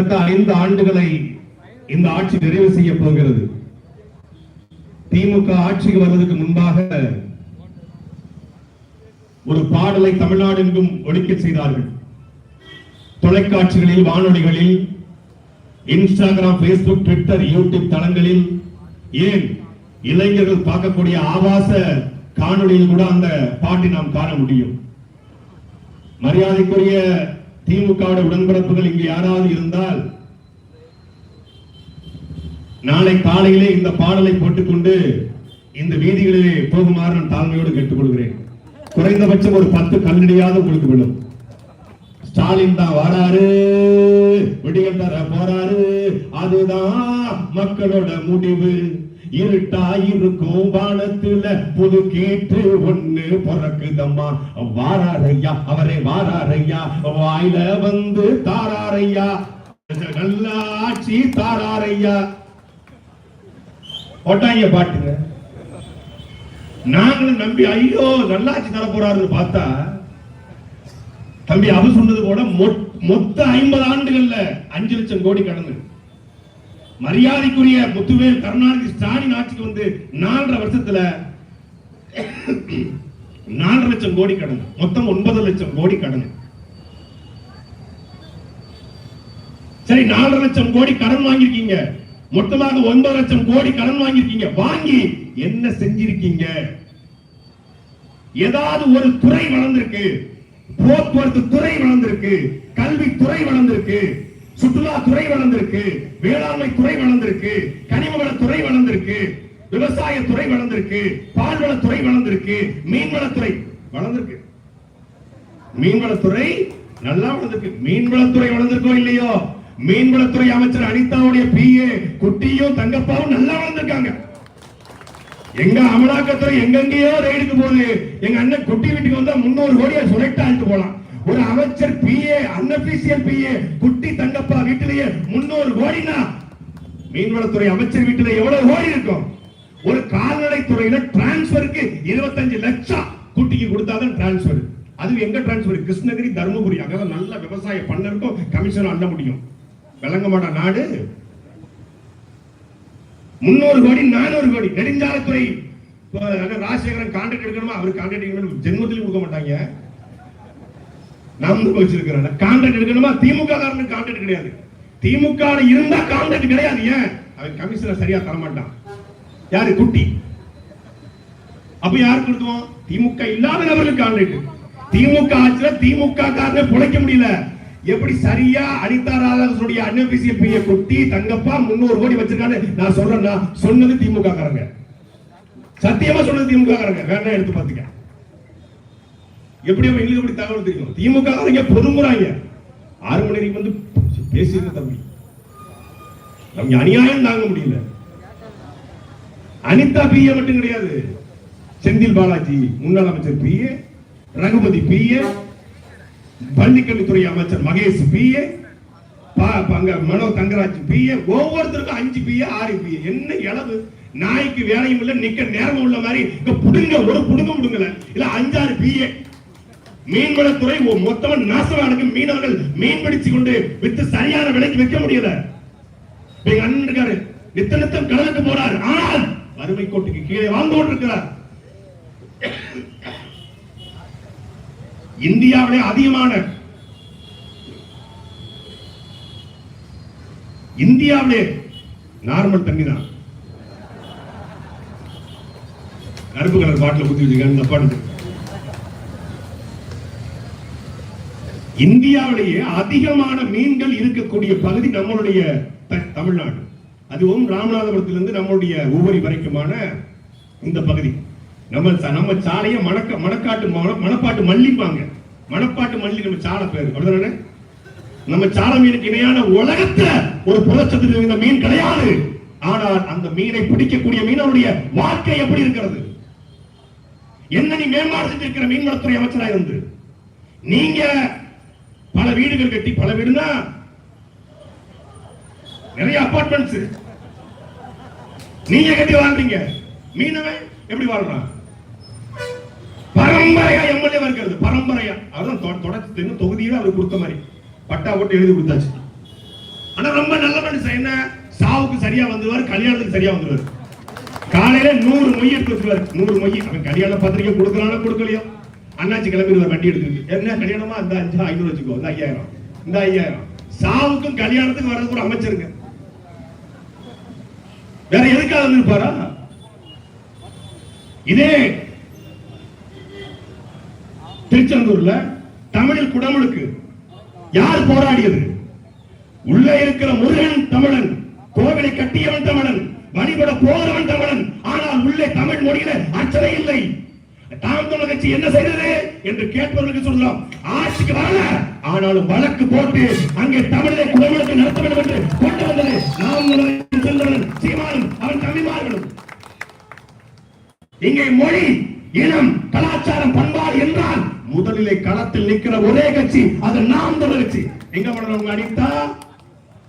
கிட்டத்தட்ட ஐந்து ஆண்டுகளை இந்த ஆட்சி நிறைவு செய்ய போகிறது. திமுக ஆட்சிக்கு வர்றதுக்கு முன்பாக ஒரு பாடலை தமிழ்நாடு எங்கும் ஒழிக்க செய்தார்கள். தொலைக்காட்சிகளில் வானொலிகளில் இன்ஸ்டாகிராம் பேஸ்புக் ட்விட்டர் யூடியூப் தளங்களில் ஏன் இளைஞர்கள் பார்க்கக்கூடிய ஆபாச காணொலியில் கூட அந்த பாட்டை நாம் காண முடியும்? மரியாதைக்குரிய திமுக உடன்பிறப்புகள் இங்கு யாராவது இருந்தால் நாளை காலையிலே இந்த பாடலை போட்டுக்கொண்டு இந்த வீதிகளிலே போகுமாறு நான் தாழ்மையோடு கேட்டுக்கொள்கிறேன். குறைந்தபட்சம் ஒரு பத்து கல்லடியாவது உங்களுக்கு விழும். ஸ்டாலின் தான் வராரு விடியல் தர போறாரு. அதுதான் மக்களோட முடிவு. இருட்டாயிருக்கும் வானத்துல புது கீற்று ஒண்ணு பிறக்குதம்மா. வாராரையா அவரே வாராரையா வாயில வந்து தாராரையா. நல்ல ஆட்சி தாராரையா. ஒட்டாங்க பாட்டுங்க. நாங்களும் நம்பி ஐயோ நல்லாட்சி தர போறாருன்னு பார்த்தா தம்பி அவர் சொன்னது போல மொத்த ஐம்பது ஆண்டுகள்ல அஞ்சு லட்சம் கோடி கடந்து மரியாதைக்குரிய முத்துவேல் கருணாநிதி ஸ்டாலின் ஆட்சிக்கு வந்து நாலரை வருஷத்துல நாலரை லட்சம் கோடி கடன். மொத்தம் ஒன்பது லட்சம் கோடி கடன். சரி நாலரை லட்சம் கோடி கடன் வாங்கியிருக்கீங்க. மொத்தமாக ஒன்பது லட்சம் கோடி கடன் வாங்கியிருக்கீங்க. வாங்கி என்ன செஞ்சிருக்கீங்க? ஏதாவது ஒரு துறை வளர்ந்திருக்கு. போக்குவரத்து துறை வளர்ந்திருக்கு. கல்வி துறை வளர்ந்திருக்கு. சுற்றுலா துறை வளர்ந்திருக்கு வேளாண்மை துறை வளர்ந்திருக்கு கனிமவள துறை வளர்ந்திருக்கு விவசாய துறை வளர்ந்திருக்கு பால்வளத்துறை வளர்ந்திருக்கு மீன்வளத்துறை வளர்ந்திருக்கு. மீன்வளத்துறை நல்லா வளர்ந்திருக்கு. மீன்வளத்துறை வளர்ந்திருக்கோ இல்லையோ? மீன்வளத்துறை அமைச்சர் அனிதாவுடைய பிஏ குட்டியும் தங்கப்பாவும் நல்லா வளர்ந்திருக்காங்க. எங்க அமலாக்கத்துறை எங்கெங்கேயோ ரைடுக்கு போகுது. எங்க அண்ணன் குட்டி வீட்டுக்கு வந்தா முன்னூறு கோடி சுரக்ட் ஆழ்த்து போலாம். ஒரு அமைச்சர் பிஏ அன்அபிஷியல் பிஏ குட்டி தங்கப்பா வீட்டிலேயே முன்னூறு கோடினா. மீன்வளத்துறை அமைச்சர் வீட்டில எவ்வளவு கோடி இருக்கும்? ஒரு கால்நடை துறையில டிரான்ஸ்பருக்கு இருபத்தஞ்சு லட்சம் குட்டிக்கு கொடுத்தாதான் டிரான்ஸ்பர் அது எங்க டிரான்ஸ்பர் கிருஷ்ணகிரி தருமபுரி. அங்கதான் நல்ல விவசாய பண்ணருக்கும் கமிஷன் அண்ண முடியும். விளங்கமாட நாடு. முன்னூறு கோடி நானூறு கோடி. நெடுஞ்சாலைத்துறை ராஜசேகரன் கான்ட்ராக்ட் எடுக்கணுமா? அவர் கான்ட்ராக்ட் எடுக்கணும் ஜென்மத்திலும் கொடுக்க மாட்டாங்க. நாம் வச்சிருக்கிறோம் கான்ட்ராக்ட் எடுக்கணுமா? திமுக காரனுக்கு கான்ட்ராக்ட் கிடையாது. திமுக இருந்தா கான்ட்ராக்ட் கிடையாது. ஏன்? அவன் கமிஷனர் சரியா தர மாட்டான் யாரு? குட்டி. அப்ப யாருக்கு கொடுத்துவோம்? திமுக இல்லாத நபர்களுக்கு கான்ட்ராக்ட் திமுக ஆட்சியில திமுக காரனை பிழைக்க முடியல. எப்படி சரியா அனிதா ராதாகிருஷ்ணனுடைய அன்அபிஷியல் பிஏ குட்டி தங்கப்பா முன்னூறு கோடி வச்சிருக்கான்னு நான் சொல்றேன்னா சொன்னது திமுக காரங்க. சத்தியமா சொன்னது திமுக காரங்க. வேணா எடுத்து பாத்துக்க எப்படி அப்ப எங்களுக்கு எப்படி தகவல் தெரியும்? திமுக காரங்க பொதுமுறாங்க ஆறு மணி வரைக்கும் வந்து பேசியிருக்க தம்பி. தம்பி அநியாயம் தாங்க முடியல. அனிதா பிஏ மட்டும் கிடையாது. செந்தில் பாலாஜி முன்னாள் அமைச்சர் பிஏ ரகுபதி பிஏ பள்ளிக்கல்வித்துறை அமைச்சர் மகேஷ் பிஏ அங்க மனோ தங்கராஜ் ஏ ஒவ்வொருத்தருக்கும் அஞ்சு பிஏ ஆறு பிஏ என்ன இளவு? நாய்க்கு வேலையும் இல்லை நிக்க நேரமும் உள்ள மாதிரி. இங்க புடுங்க ஒரு புடுங்க முடுங்கல இல்ல அஞ்சாறு பிஏ மீன்வளத்துறை ஒ- மொத்தமா நாசமா இருக்கு மீனவர்கள் மீன் பிடிச்சு கொண்டு வித்து சரியான விலைக்கு விற்க முடியல. எங்க அண்ணன் இருக்காரு நித்த நித்தம் கடலுக்கு போறார். ஆனால் வறுமை கோட்டுக்கு கீழே வாழ்ந்து கொண்டிருக்கிறார். இந்தியாவிலே அதிகமான இந்தியாவிலே நார்மல் தண்ணி தான். கருப்பு கலர் பாட்டில் குத்தி வச்சிருக்காங்க இந்த பாட்டு இந்தியாவிலேயே அதிகமான மீன்கள் இருக்கக்கூடிய பகுதி நம்மளுடைய தமிழ்நாடு. அதுவும் ராமநாதபுரத்திலிருந்து நம்மளுடைய உபரி வரைக்குமான இந்த பகுதி. நம்ம நம்ம சாலையை மணக்க மணக்காட்டு மணப்பாட்டு மல்லிப்பாங்க மணப்பாட்டு மல்லி நம்ம சாலை பேரு. அப்படிதானே நம்ம சாலை மீனுக்கு இணையான உலகத்துல ஒரு புலச்சத்து இந்த மீன் கிடையாது. ஆனால் அந்த மீனை பிடிக்கக்கூடிய மீனவருடைய வாழ்க்கை எப்படி இருக்கிறது? என்ன நீ மேம்பாடு செஞ்சிருக்கிற மீன்வளத்துறை அமைச்சராக இருந்து? நீங்க பல வீடுகள் கட்டி பல வீடுனா நிறைய அபார்ட்மெண்ட்ஸ் நீங்க கட்டி வாழ்றீங்க. மீனவன் எப்படி வாழ்றான்? பரம்பரையா எம்எல்ஏ இருக்கிறது. பரம்பரையா. அதான் தொடர்ச்சி தென்னு தொகுதியில அவர் கொடுத்த மாதிரி. பட்டா போட்டு எழுதி கொடுத்தாச்சு. ஆனா ரொம்ப நல்ல மனுஷன். என்ன? சாவுக்கு சரியா வந்துருவாரு கல்யாணத்துக்கு சரியா வந்துருவாரு. காலையில நூறு மொய் எடுத்து வச்சுருவாரு. நூறு மொய். அவன் கல்யாண பத்திரிக்கை கொடுக்கறானோ கொடுக்கலையோ? அண்ணாச்சி கிளம்பிடுவார் வண்டி எடுத்துருக்கு என்ன கல்யாணமா? இந்த அஞ்சு ஐநூறு வச்சுக்கோ. இந்த ஐயாயிரம். இந்த ஐயாயிரம். சாவுக்கும் கல்யாணத்துக்கும் வர்றது கூட அமைச்சிருங்க. வேற எதுக்காக இருப்பாரா இதே திருச்செந்தூர்ல தமிழில் குடமுழுக்கு யார் போராடியது? உள்ளே இருக்கிற முருகன் தமிழன் கோவிலை கட்டியவன் தமிழன் வழிபட போகிறவன் தமிழன் ஆனால் உள்ளே தமிழ் மொழியில அச்சனை இல்லை. தாம் தமிழ் கட்சி என்ன செய்தது என்று கேட்பவர்களுக்கு சொல்லலாம். ஆட்சிக்கு வரல. ஆனாலும் வழக்கு போட்டு அங்கே தமிழை குடமுழுக்கு நடத்த வேண்டும் என்று கொண்டு வந்தது நாம் தமிழர் செல்வன் சீமானும் அவன் தம்பிமார்களும். இங்கே மொழி இனம் கலாச்சாரம் பண்பாடு என்றால் முதலிலே களத்தில் நிற்கிற ஒரே கட்சி அது நாம் தமிழர் கட்சி. எங்க பண்ணுறவங்க அடித்தா?